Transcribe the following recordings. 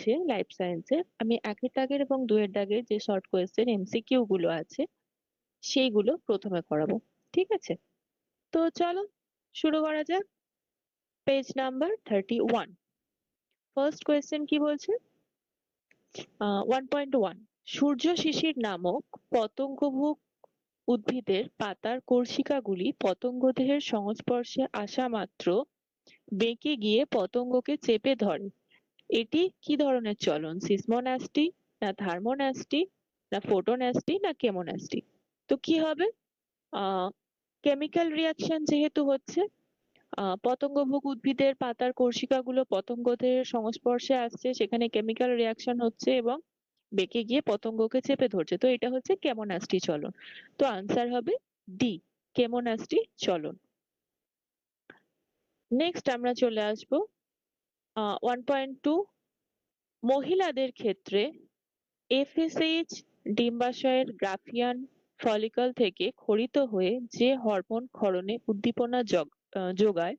আছে লাইফ সায়েন্সের আমি একের দাগের এবং দুয়ের দাগের যে শর্ট কোয়েশ্চেন এমসিকিউ গুলো আছে, সেইগুলো প্রথমে করাবো, ঠিক আছে? তো চলো, শুরু করা যাক। Page number thirty one first question কি বলছে? ওয়ান পয়েন্ট ওয়ান সূর্য শিশির নামক পতঙ্গভুক উদ্ভিদের পাতার কর্ষিকাগুলি পতঙ্গদেহের সংস্পর্শে আসা মাত্র বেঁকে গিয়ে পতঙ্গকে চেপে ধরে। এটি কি ধরনের চলন? সিসমোনাস্টি না থার্মোনাস্টি না ফোটোনাস্টি না কেমোনাস্টি? তো কি হবে? কেমিক্যাল রিয়াকশন যেহেতু হচ্ছে পতঙ্গভোগ উদ্ভিদের পাতার কোর্শিকাগুলো পতঙ্গদের সংস্পর্শে আসছে, সেখানে কেমিক্যাল রিয়াকশন হচ্ছে এবং বেঁকে গিয়ে পতঙ্গকে চেপে ধরছে। তো এটা হচ্ছে কেমোনাস্টি চলন। তো আনসার হবে ডি, কেমোনাস্টি চলন। নেক্সট আমরা চলে আসব ওয়ান পয়েন্ট টু মহিলাদের ক্ষেত্রে এফএসএইচ ডিম্বাশয়ের গ্রাফিয়ান ফলিকল থেকে ক্ষরিত হয়ে যে হরমোন ক্ষরণে উদ্দীপনা যোগায়,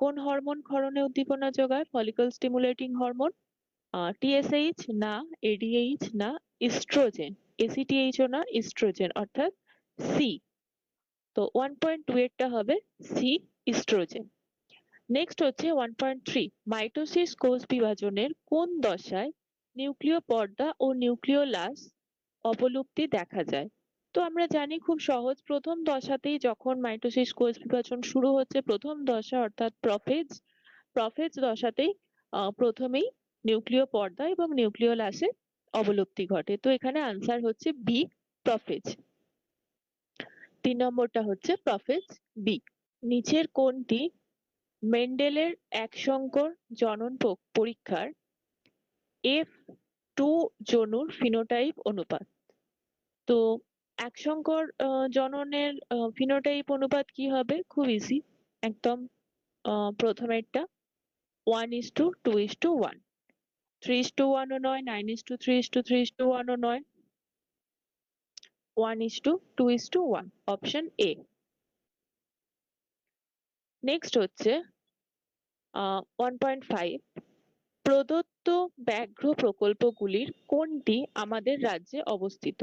কোন হরমোন ক্ষরণে উদ্দীপনা যোগায়? ফলিকল স্টিমুলেটিং হরমোন টিএসএইচ না এডিএইচ না ইস্ট্রোজেন এসিটিএইচও না ইস্ট্রোজেন অর্থাৎ সি তো ওয়ান পয়েন্ট টু এরটা হবে সি ইস্ট্রোজেন নেক্সট হচ্ছে ওয়ান পয়েন্ট থ্রি মাইটোসিস কোষ বিভাজনের কোন দশায় নিউক্লিয় পর্দা ও নিউক্লিওলাস অবলুপ্তি দেখা যায়? তো আমরা জানি খুব সহজ, প্রথম দশাতেই যখন মাইটোসিস কোষ বিভাজন শুরু হচ্ছে, প্রথম দশা অর্থাৎ প্রফেজ প্রফেজ দশাতেই প্রথমেই নিউক্লিয় পর্দা এবং নিউক্লিওলাসে অবলুপ্তি ঘটে। তো এখানে আনসার হচ্ছে বি প্রফেজ তিন নম্বরটা হচ্ছে প্রফেজ বি নিচের কোনটি মেন্ডেলের এক সংকর জনন পরীক্ষার এফ টু জনুর ফিনোটাইপ অনুপাত তো এক সংকর জননের ফিনোটাইপ অনুপাত কি হবে? খুব ইজি একদম প্রথমেরটা one is to two is to one three is to ওয়ানও নয় nine is to three is to three is to ওয়ানও নয় one is to two is to one option A next হচ্ছে one point five প্রদত্ত ব্যাঘ্র প্রকল্পগুলির কোনটি আমাদের রাজ্যে অবস্থিত?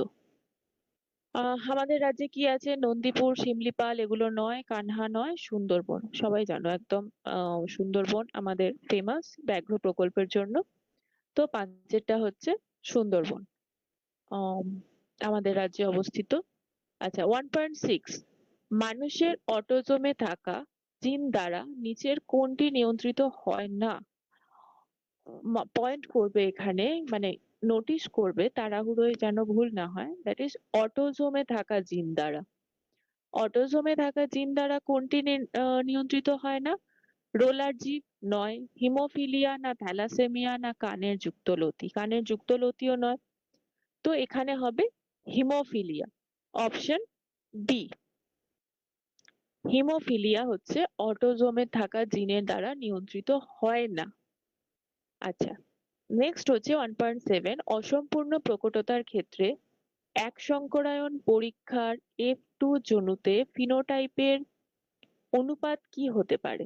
আমাদের রাজ্যে কি আছে? নন্দীপুর, শিমলিপাল, এগুলো নয়, কানহা নয়, সুন্দরবন। সবাই জানো, একদম সুন্দরবন আমাদের ফেমাস ব্যাঘ্র প্রকল্পের জন্য। তো পাঁচেরটা হচ্ছে সুন্দরবন আমাদের রাজ্যে অবস্থিত। আচ্ছা ওয়ান পয়েন্ট সিক্স মানুষের অটোজমে থাকা জিন দ্বারা নিচের কোনটি নিয়ন্ত্রিত হয় না? পয়েন্ট করবে এখানে মানে নোটিশ করবে, তাড়াহুড়োয় যেন ভুল না হয় দ্যাট ইজ অটোজোমে থাকা জিন দ্বারা। অটোজোমে থাকা জিন দ্বারা কোনটি নিয়ন্ত্রিত হয় না? রোলার জিপ নয়, হিমোফিলিয়া না থ্যালাসেমিয়া না কানের যুক্তলতি। কানের যুক্তলতিও নয়। তো এখানে হবে হিমোফিলিয়া। অপশন ডি হিমোফিলিয়া হচ্ছে অটোজোমে থাকা জিনের দ্বারা নিয়ন্ত্রিত হয় না। আচ্ছা নেক্সট হচ্ছে ওয়ান পয়েন্ট সেভেন অসম্পূর্ণ প্রকটতার ক্ষেত্রে এক সংকরায়ন পরীক্ষার এফ টু জনুতে ফিনোটাইপের অনুপাত কি হতে পারে?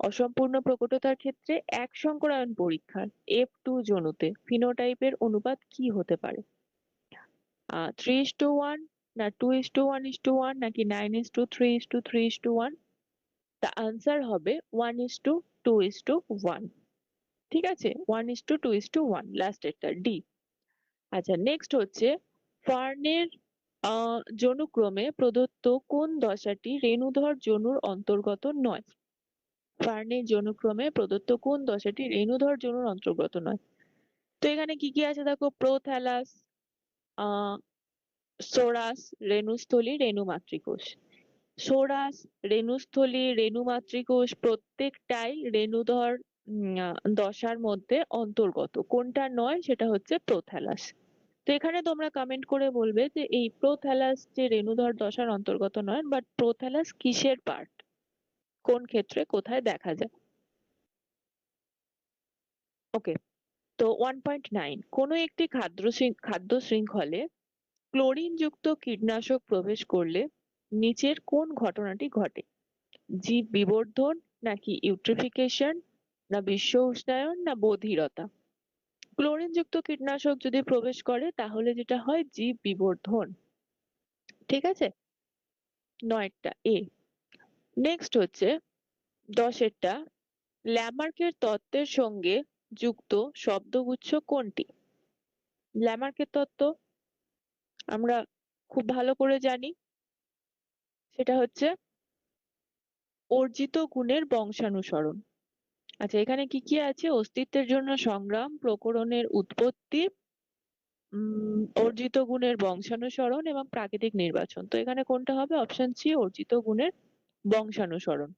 অসম্পূর্ণ প্রকটতার ক্ষেত্রে এক সংকরায়ন পরীক্ষার এফ টু জনুতে ফিনোটাইপের অনুপাত কি হতে পারে? ইস টু ওয়ান না two is to one is to one নাকি nine is to three is to three is to one তা আনসার হবে one is to two is to one ঠিক আছে? One is to two is to one লাস্টেরটা D আচ্ছা next হচ্ছে ফার্নের জনুক্রমে প্রদত্ত কোন দশাটি রেণুধর জনুর অন্তর্গত নয়? ফার্নের জনুক্রমে প্রদত্ত কোন দশাটি রেণুধর জনুর অন্তর্গত নয়? তো এখানে কি কি আছে দেখো? প্রোথ্যালাস আহ সোরাস রেণুস্থলী রেণু মাতৃকোষ। সোরাস রেণুস্থলী রেণু মাতৃকোষ প্রত্যেকটাই রেণুধর দশার মধ্যে অন্তর্গত। কোনটা নয় সেটা হচ্ছে প্রোথ্যালাস। তো এখানে তোমরা কমেন্ট করে বলবে যে এই প্রোথ্যালাস যে রেণুধর দশার অন্তর্গত নয় বাট প্রোথ্যালাস কিসের পার্ট কোন ক্ষেত্রে কোথায় দেখা যায়? ওকে তো ওয়ান পয়েন্ট নাইন কোনো একটি খাদ্য খাদ্য শৃঙ্খলে ক্লোরিন যুক্ত কীটনাশক প্রবেশ করলে নিচের কোন ঘটনাটি ঘটে? জীব বিবর্ধন নাকি ইউট্রিফিকেশন, না বিশ্ব উষ্ণায়ন, না বধিরতা? ক্লোরিনযুক্ত কীটনাশক যদি প্রবেশ করে, তাহলে যেটা হয়, জীব বিবর্ধন। ঠিক আছে? নয়টা, এ। নেক্সট হচ্ছে, দশেরটা, ল্যামার্কের তত্ত্বের সঙ্গে যুক্ত শব্দগুচ্ছ কোনটি? ল্যামার্কের তত্ত্ব আমরা খুব ভালো করে জানি। সেটা হচ্ছে অর্জিত গুণের বংশানুসরণ। আচ্ছা এখানে কি কি আছে? অস্তিত্বের জন্য সংগ্রাম, প্রকরণের উৎপত্তি, উম, অর্জিত গুণের বংশানুসরণ এবং প্রাকৃতিক নির্বাচন। তো এখানে কোনটা হবে? অপশন সি, অর্জিত গুণের বংশানুসরণ।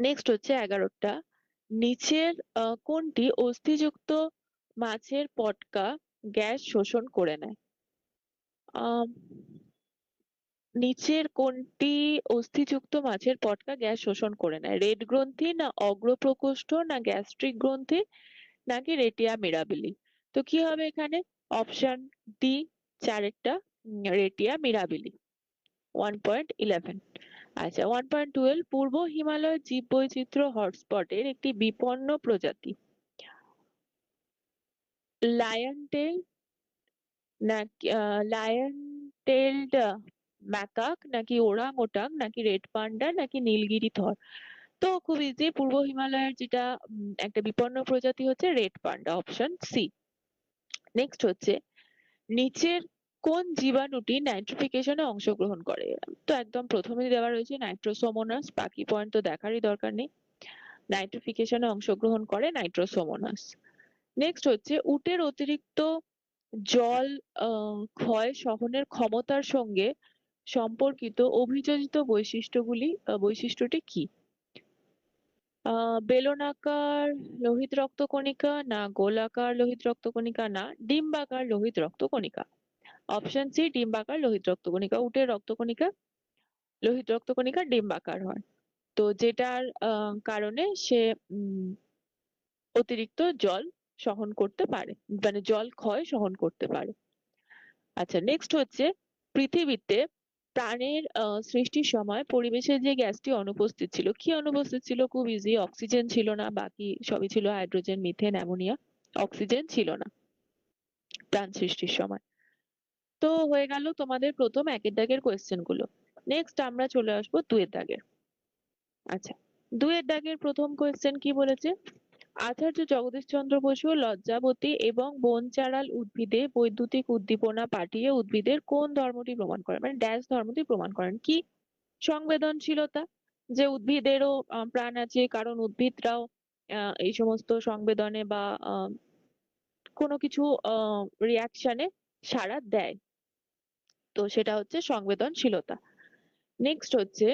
নেক্সট হচ্ছে এগারোটা। নিচের কোনটি? অস্থিযুক্ত মাছের পটকা গ্যাস শোষণ করে নেয়। নিচের কোনটি অস্থিযুক্ত মাছের পটকা গ্যাস শোষণ করে নেয়? রেড গ্রন্থি না অগ্রপ্রকোষ্ঠ না গ্যাস্ট্রিক গ্রন্থি নাকি রেটিয়া মিরাবিলি? তো কি হবে এখানে? অপশন ডি চারেরটা রেটিয়া মিরাবিলি। ওয়ান পয়েন্ট ইলেভেন আচ্ছা ওয়ান পয়েন্ট টুয়েলভ পূর্ব হিমালয় জীব জীববৈচিত্র্য হটস্পটের একটি বিপন্ন প্রজাতি। লায়ন টেল নাকি লায়ন টেলড ম্যাকাক নাকি ওরাং ওটাং নাকি রেড পান্ডা নাকি নীলগিরি থর তো খুব ইজি পূর্ব হিমালয়ের যেটা একটা বিপন্ন প্রজাতি হচ্ছে red panda option C next হচ্ছে, নিচের কোন জীবাণুটি নাইট্রিফিকেশনে অংশগ্রহণ করে? তো একদম প্রথমেই দেওয়া রয়েছে নাইট্রোসোমোনাস বাকি পয়েন্ট তো দেখারই দরকার নেই। নাইট্রিফিকেশনে অংশগ্রহণ করে নাইট্রোসোমোনাস নেক্সট হচ্ছে উটের অতিরিক্ত জল আহ, ক্ষয় সহনের ক্ষমতার সঙ্গে সম্পর্কিত অভিযোজিত বৈশিষ্ট্যগুলি বৈশিষ্ট্যটি কি? আহ বেলনাকার লোহিত রক্তকণিকা না গোলাকার লোহিত রক্তকণিকা না ডিম্বাকার লোহিত রক্তকণিকা অপশন সি ডিম্বাকার লোহিত রক্তকণিকা উটের রক্তকণিকা লোহিত রক্তকণিকা ডিম্বাকার হয়। তো যেটার কারণে সে অতিরিক্ত জল সহন করতে পারে মানে জল ক্ষয় সহন করতে পারে। আচ্ছা নেক্সট হচ্ছে পৃথিবীতে প্রাণের সৃষ্টির সময় পরিবেশে যে গ্যাসটি অনুপস্থিত ছিল, কি অনুপস্থিত ছিল? খুব ইজি অক্সিজেন ছিল না, বাকি সবই ছিল হাইড্রোজেন মিথেন অ্যামোনিয়া অক্সিজেন ছিল না প্রাণ সৃষ্টির সময়। তো হয়ে গেল তোমাদের প্রথম একের দাগের কোয়েশ্চেনগুলো। নেক্সট আমরা চলে আসব দুয়ের দাগের। আচ্ছা দুয়ের দাগের প্রথম কোয়েশ্চেন কি বলেছে? আচার্য জগদীশ চন্দ্র বসু লজ্জাবতী এবং বনচারাল উদ্ভিদে বৈদ্যুতিক উদ্দীপনা পাঠিয়ে উদ্ভিদের কোন ধর্মটি প্রমাণ করেন? মানে ড্যাশ ধর্মটি প্রমাণ করেন। কি সংবেদনশীলতা? যে উদ্ভিদেরও প্রাণ আছে, কারণ উদ্ভিদরাও এই সমস্ত সংবেদনে বা কোনো কিছু রিয়াকশনে সাড়া দেয়। তো সেটা হচ্ছে সংবেদনশীলতা। নেক্সট হচ্ছে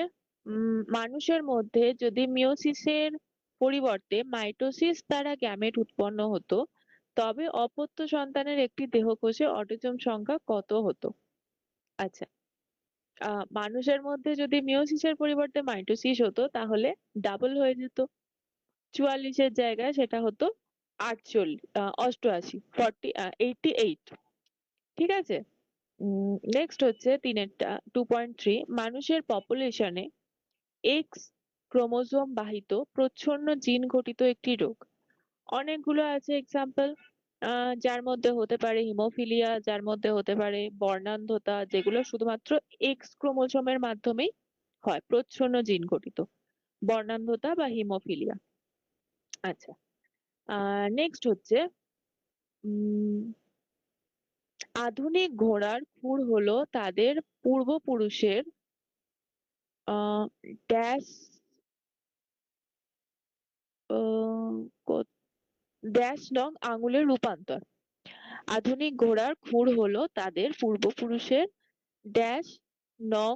মানুষের মধ্যে যদি মিওসিসের পরিবর্তে মাইটোসিস দ্বারা গ্যামেট উৎপন্ন হতো, তবে অপত্য সন্তানের একটি দেহকোষে অটিজম সংখ্যা কত হতো? আচ্ছা মানুষের মধ্যে যদি মিওসিসের পরিবর্তে মাইটোসিস হতো, তাহলে ডাবল হয়ে যেত। চুয়াল্লিশের জায়গায় সেটা হতো আটচল্লিশ অষ্টআশি, ফর্টি এইটটি এইট। ঠিক আছে? নেক্সট হচ্ছে তিনেরটা টু পয়েন্ট থ্রি মানুষের পপুলেশনে এক্স ক্রোমোজোম বাহিত প্রচ্ছন্ন জিন ঘটিত একটি রোগ। অনেকগুলো আছে এক্সাম্পল যার মধ্যে হতে পারে হিমোফিলিয়া যার মধ্যে হতে পারে বর্ণান্ধতা, যেগুলো শুধুমাত্র এক্স ক্রোমোজোমের মাধ্যমেই হয়, প্রচ্ছন্ন জিন ঘটিত বর্ণান্ধতা বা হিমোফিলিয়া আচ্ছা নেক্সট হচ্ছে আধুনিক ঘোড়ার খুর হলো তাদের পূর্বপুরুষের, আহ ড্যাশ ড্যাশ নং আঙুলের রূপান্তর। আধুনিক ঘোড়ার খুর হলো তাদের পূর্বপুরুষের ড্যাশ নং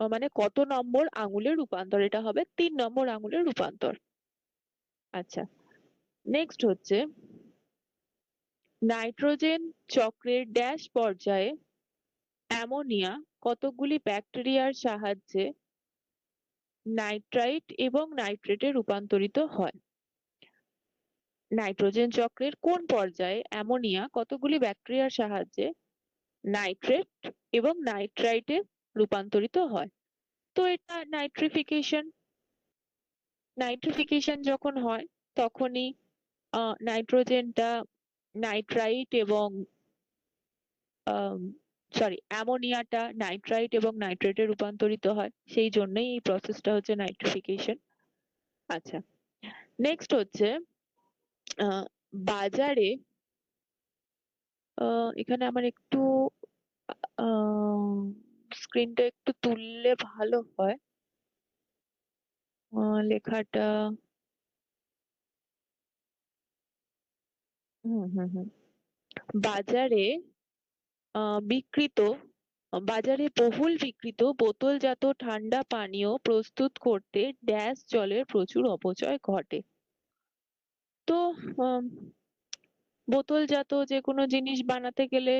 মানে কত নম্বর আঙুলের রূপান্তর? এটা হবে তিন নম্বর আঙুলের রূপান্তর। আচ্ছা নেক্সট হচ্ছে নাইট্রোজেন চক্রের ড্যাশ পর্যায়ে অ্যামোনিয়া কতকগুলি ব্যাকটেরিয়ার সাহায্যে নাইট্রাইট এবং নাইট্রেটে রূপান্তরিত হয়। নাইট্রোজেন চক্রের কোন পর্যায়ে অ্যামোনিয়া কতগুলি ব্যাকটেরিয়ার সাহায্যে নাইট্রেট এবং নাইট্রাইটে রূপান্তরিত হয়? তো এটা নাইট্রিফিকেশন। নাইট্রিফিকেশন যখন হয়, তখনই, আহ, নাইট্রোজেনটা নাইট্রাইট এবং সরি অ্যামোনিয়াটা নাইট্রাইট এবং নাইট্রেটে রূপান্তরিত হয়, সেই জন্যই এই প্রসেসটা হচ্ছে নাইট্রিফিকেশন আচ্ছা নেক্সট হচ্ছে আহ বাজারে আহ এখানে আমার একটু আহ স্ক্রিনটা একটু তুললে ভালো হয়। আহ লেখাটা, হুম হুম হুম, বাজারে বিক্রিত বাজারে বহুল বিক্রিত বোতলজাত ঠান্ডা পানীয় প্রস্তুত করতে ড্যাশ জলের প্রচুর অপচয় ঘটে। তো আহ বোতলজাত যে কোনো জিনিস বানাতে গেলে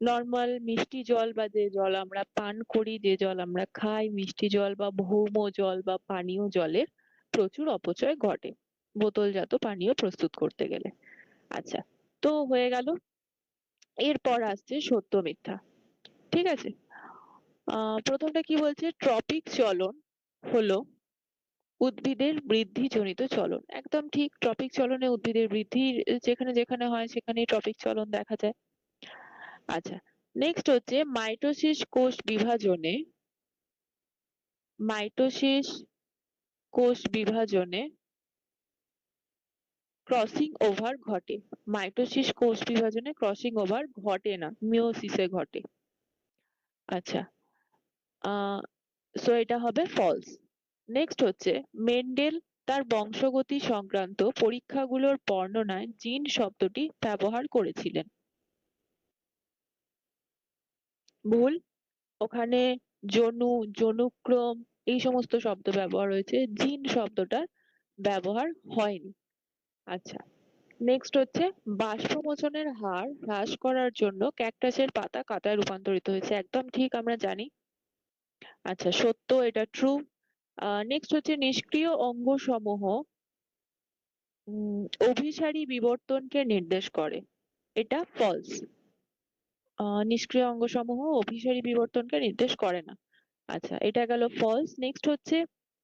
নর্মাল মিষ্টি জল বা যে জল আমরা পান করি, যে জল আমরা খাই, মিষ্টি জল বা ভৌম জল বা পানীয় জলের প্রচুর অপচয় ঘটে বোতলজাত পানীয় প্রস্তুত করতে গেলে। আচ্ছা তো হয়ে গেল। এরপর আসছে সত্য মিথ্যা। ঠিক আছে? প্রথমটা কি বলছে? ট্রপিক চলন হলো উদ্ভিদের বৃদ্ধি জনিত চলন। একদম ঠিক, ট্রপিক চলনে উদ্ভিদের বৃদ্ধি যেখানে যেখানে হয় সেখানেই ট্রপিক চলন দেখা যায়। আচ্ছা নেক্সট হচ্ছে মাইটোসিস কোষ বিভাজনে, মাইটোসিস কোষ বিভাজনে ক্রসিং ওভার ঘটে। মাইটোসিস কোষ বিভাজনে ক্রসিং ওভার ঘটে না মিওসিসে ঘটে। আচ্ছা সো এটা হবে ফলস নেক্সট হচ্ছে মেন্ডেল তার বংশগতি সংক্রান্ত পরীক্ষাগুলোর বর্ণনায় জিন শব্দটি ব্যবহার করেছিলেন। ভুল, ওখানে জনু জনুক্রম এই সমস্ত শব্দ ব্যবহার হয়েছে, জিন শব্দটা ব্যবহার হয়নি। আচ্ছা নেক্সট হচ্ছে বাষ্পমোচনের হার হ্রাস করার জন্য ক্যাকটাসের পাতা কাঁটায় রূপান্তরিত হয়েছে। একদম ঠিক আমরা জানি। আচ্ছা সত্য, এটা ট্রু নেক্সট হচ্ছে নিষ্ক্রিয় অঙ্গ সমূহ অভিসারী বিবর্তনকে নির্দেশ করে। এটা ফলস নিষ্ক্রিয় অঙ্গ সমূহ অভিসারী বিবর্তনকে নির্দেশ করে না। আচ্ছা এটা গেল ফলস নেক্সট হচ্ছে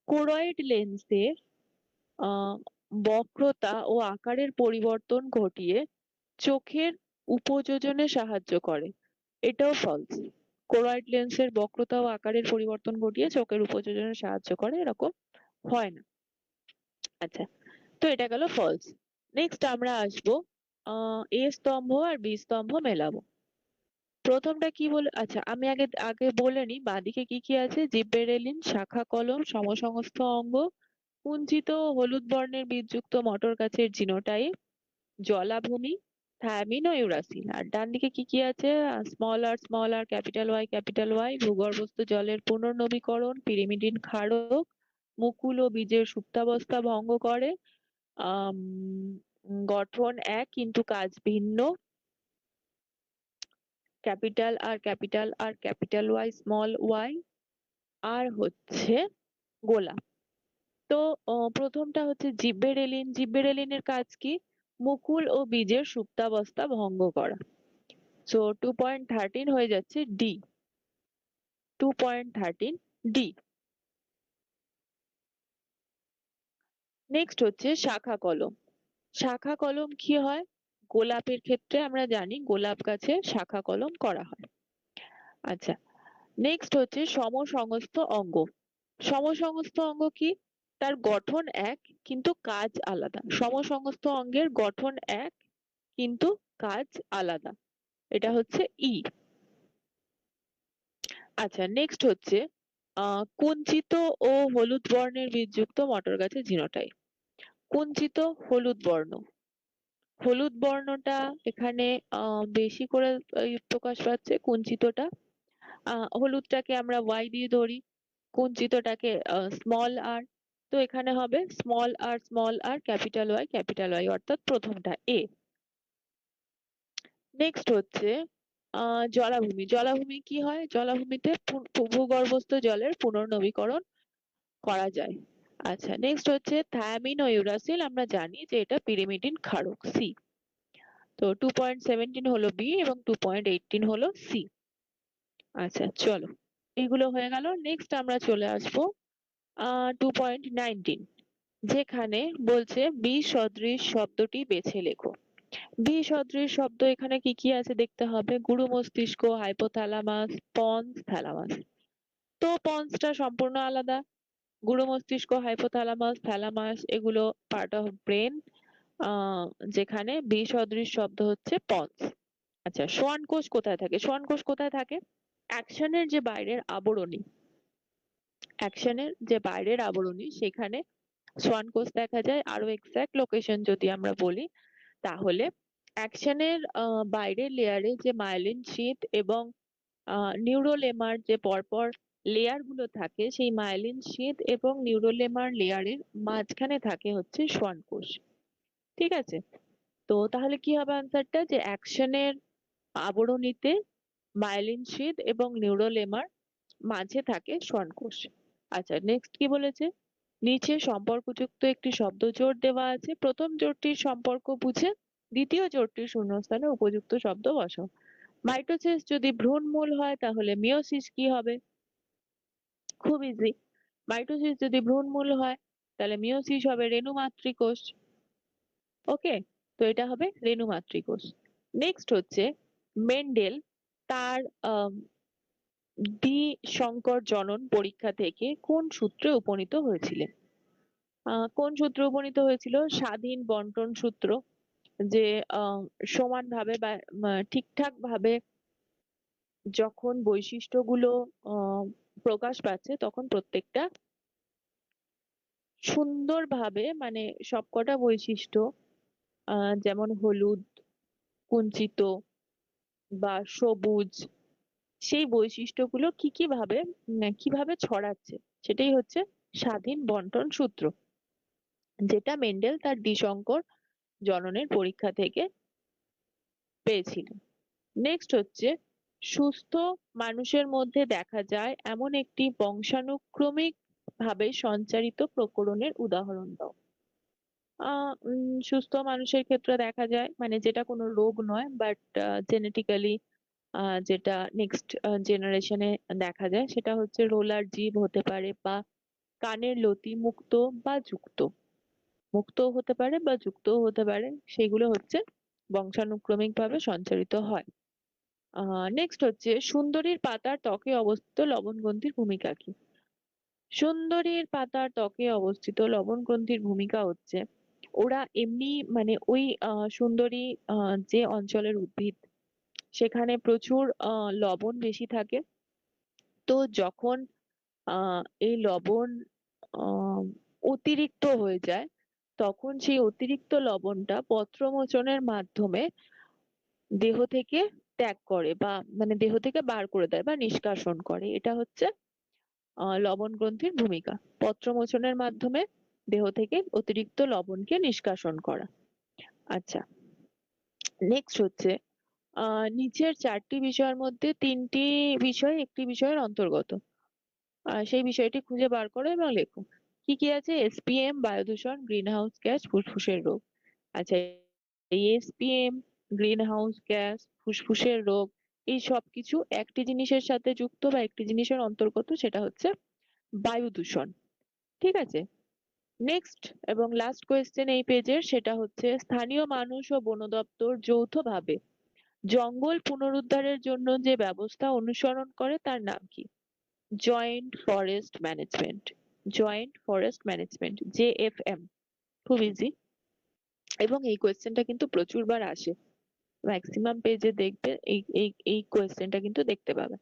কোরয়েড লেন্সের বক্রতা ও আকারের পরিবর্তন ঘটিয়ে চোখের উপযোজনে সাহায্য করে। এটাও ফলস কোরয়েড লেন্সের বক্রতা ও আকারের পরিবর্তন ঘটিয়ে চোখের উপযোজনে সাহায্য করে, এরকম হয় না। আচ্ছা তো এটা গেল ফলস নেক্সট আমরা আসব আহ এ স্তম্ভ আর বি স্তম্ভ মেলাবো। প্রথমটা কি বলে আচ্ছা আমি আগে আগে বলে নিই বাঁদিকে কি কি আছে? জিব্বেরেলিন, শাখা কলম, সমসংস্থ অঙ্গ কুঞ্চিত হলুদ বর্ণের বীজযুক্ত মটর গাছের জিনোটাইপ, জলাভূমি, থায়ামিন ও ইউরাসিল আর ডান দিকে কি কি আছে? Small R small R capital Y capital Y ভূগর্ভস্থ জলের পুনর্নবীকরণ পিরিমিডিন ক্ষারক, মুকুল ও বীজের সুপ্তাবস্থা ভঙ্গ করে গঠন এক কিন্তু কাজ ভিন্ন। Capital R capital R capital Y small Y আর হচ্ছে গোলাপ। তো প্রথমটা হচ্ছে জিব্বেরেলিন জিব্বেরেলিনের কাজ কি? মুকুল ও বীজের সুপ্তাবস্থা ভঙ্গ করা। সো টু পয়েন্ট থার্টিন হয়ে যাচ্ছে D two point thirteen D next হচ্ছে শাখা কলম। শাখা কলম কি হয়? গোলাপের ক্ষেত্রে আমরা জানি গোলাপ গাছে শাখা কলম করা হয়। আচ্ছা নেক্সট হচ্ছে সমসংস্থ অঙ্গ। সমসংস্থ অঙ্গ কি? তার গঠন এক, কিন্তু কাজ আলাদা। সমসংস্থ অঙ্গের গঠন এক, কিন্তু কাজ আলাদা। এটা হচ্ছে ই। আচ্ছা নেক্সট হচ্ছে কুঞ্চিত ও হলুদ বর্ণের বীজযুক্ত মটর গাছের জিনোটাইপ। কুঞ্চিত হলুদ বর্ণ। হলুদ বর্ণটা এখানে বেশি করে প্রকাশ পাচ্ছে কুঞ্চিতটা। হলুদটাকে আমরা ওয়াই দিয়ে ধরি। কুঞ্চিতটাকে স্মল আর তো এখানে হবে small R small R capital Y capital Y অর্থাৎ প্রথমটা এ নেক্সট হচ্ছে জলাভূমি। জলাভূমি কি হয়? জলাভূমিতে ভূগর্ভস্থ জলের পুনর্নবীকরণ করা যায়। আচ্ছা নেক্সট হচ্ছে থায়ামিন ও ইউরাসিল আমরা জানি যে এটা পিরিমিডিন ক্ষারক সি তো টু পয়েন্ট সেভেন্টিন হলো বি এবং টু পয়েন্ট এইটিন হলো সি আচ্ছা চলো, এগুলো হয়ে গেল। নেক্সট আমরা চলে আসব টু পয়েন্ট নাইনটিন যেখানে বলছে বি সদৃশ শব্দটি বেছে লেখো। বি সদৃশ শব্দ এখানে কি কি আছে দেখতে হবে? গুরু মস্তিষ্ক হাইপোথ্যালামাস পন্স থ্যালামাস তো পন্সটা সম্পূর্ণ আলাদা। গুরু মস্তিষ্ক হাইপোথ্যালামাস থ্যালামাস এগুলো পার্ট অফ ব্রেন যেখানে বি সদৃশ শব্দ হচ্ছে পন্স আচ্ছা সোয়ান কোষ কোথায় থাকে? সোয়ান কোষ কোথায় থাকে? অ্যাকশনের যে বাইরের আবরণী। অ্যাকশনের যে বাইরের আবরণী, সেখানে সোয়ান কোষ দেখা যায়। আরও এক্সাক্ট লোকেশন যদি আমরা বলি, তাহলে অ্যাকশনের বাইরের লেয়ারে যে মাইলিন শীট এবং নিউরোলেমার যে পরপর লেয়ারগুলো থাকে, সেই মাইলিন শীট এবং নিউরোলেমার লেয়ারের মাঝখানে থাকে হচ্ছে সোয়ান কোষ ঠিক আছে? তো তাহলে কি হবে আনসারটা যে অ্যাকশনের আবরণীতে মাইলিন শীট এবং নিউরোলেমার মাঝে থাকে সোয়ান কোষ আচ্ছা নেক্সট কি বলেছে? নিচে সম্পর্কযুক্ত একটি শব্দ জোড় দেওয়া আছে। প্রথম জোড়টির সম্পর্ক বুঝে দ্বিতীয় জোড়টির শূন্যস্থানে উপযুক্ত শব্দ বসাও। মাইটোসিস যদি ভ্রূণমূল হয়, তাহলে মিওসিস কি হবে? খুব ইজি মাইটোসিস যদি ভ্রূণমূল হয়, তাহলে মিওসিস হবে রেণু মাতৃকোষ ওকে, তো এটা হবে রেণু মাতৃকোষ নেক্সট হচ্ছে মেন্ডেল, তার দ্বি সংকর জনন পরীক্ষা থেকে কোন সূত্রে উপনীত হয়েছিলেন? আহ কোন সূত্রে উপনীত হয়েছিল? স্বাধীন বন্টন সূত্র, যে আহ সমানভাবে বা ঠিকঠাক ভাবে যখন বৈশিষ্ট্যগুলো প্রকাশ পাচ্ছে, তখন প্রত্যেকটা সুন্দরভাবে মানে সবকটা বৈশিষ্ট্য আহ যেমন হলুদ, কুঞ্চিত বা সবুজ সেই বৈশিষ্ট্যগুলো কি কি ভাবে কীভাবে ছড়াচ্ছে? সেটাই হচ্ছে স্বাধীন বন্টন সূত্র। যেটা মেন্ডেল তার দ্বিসংকর জননের পরীক্ষা থেকে পেয়েছিলেন নেক্সট হচ্ছে, সুস্থ মানুষের মধ্যে দেখা যায় এমন একটি বংশানুক্রমিক ভাবে সঞ্চারিত প্রকরণের উদাহরণ দাও। আহ সুস্থ মানুষের ক্ষেত্রে দেখা যায় মানে যেটা কোনো রোগ নয় বাট জেনেটিক্যালি যেটা নেক্সট জেনারেশনে দেখা যায়, সেটা হচ্ছে রোলার জীব হতে পারে বা কানের লতি মুক্ত বা যুক্ত। মুক্ত হতে পারে বা যুক্তও হতে পারে, সেগুলো হচ্ছে বংশানুক্রমিক ভাবে সঞ্চারিত হয়। নেক্সট হচ্ছে সুন্দরীর পাতার ত্বকে অবস্থিত লবণ গ্রন্থির ভূমিকা কি? সুন্দরীর পাতার ত্বকে অবস্থিত লবণ গ্রন্থির ভূমিকা হচ্ছে, ওরা এমনি মানে ওই সুন্দরী যে অঞ্চলের উদ্ভিদ সেখানে প্রচুর লবণ বেশি থাকে। তো যখন এই লবণ অতিরিক্ত হয়ে যায়, তখন সেই অতিরিক্ত লবণটা পত্রমোচনের মাধ্যমে দেহ থেকে ত্যাগ করে বা মানে দেহ থেকে বার করে দেয় বা নিষ্কাশন করে। এটা হচ্ছে লবণ গ্রন্থির ভূমিকা। পত্রমোচনের মাধ্যমে দেহ থেকে অতিরিক্ত লবণকে নিষ্কাশন করা। আচ্ছা নেক্সট হচ্ছে আহ নিচের চারটি বিষয়ের মধ্যে তিনটি বিষয় একটি বিষয়ের অন্তর্গত। আহ সেই বিষয়টি খুঁজে বার করো এবং লেখো। কি কি আছে? এসপিএম বায়ু দূষণ গ্রিন হাউস গ্যাস, ফুসফুসের রোগ। আচ্ছা এই এসপিএম গ্রিন হাউস গ্যাস, ফুসফুসের রোগ, এই সব কিছু একটি জিনিসের সাথে যুক্ত বা একটি জিনিসের অন্তর্গত, সেটা হচ্ছে বায়ু দূষণ ঠিক আছে? নেক্সট এবং লাস্ট কোয়েশ্চেন এই পেজের সেটা হচ্ছে স্থানীয় মানুষ ও বন দপ্তর যৌথভাবে জঙ্গল পুনরুদ্ধারের জন্য যে ব্যবস্থা অনুসরণ করে, তার নাম কি? Joint forest management joint forest management JFM খুব ইজি এবং এই কোয়েশ্চেনটা কিন্তু প্রচুর বার আসে ম্যাক্সিমাম পেজে দেখবে, এই এই এই কোয়েশ্চেনটা কিন্তু দেখতে পাবে।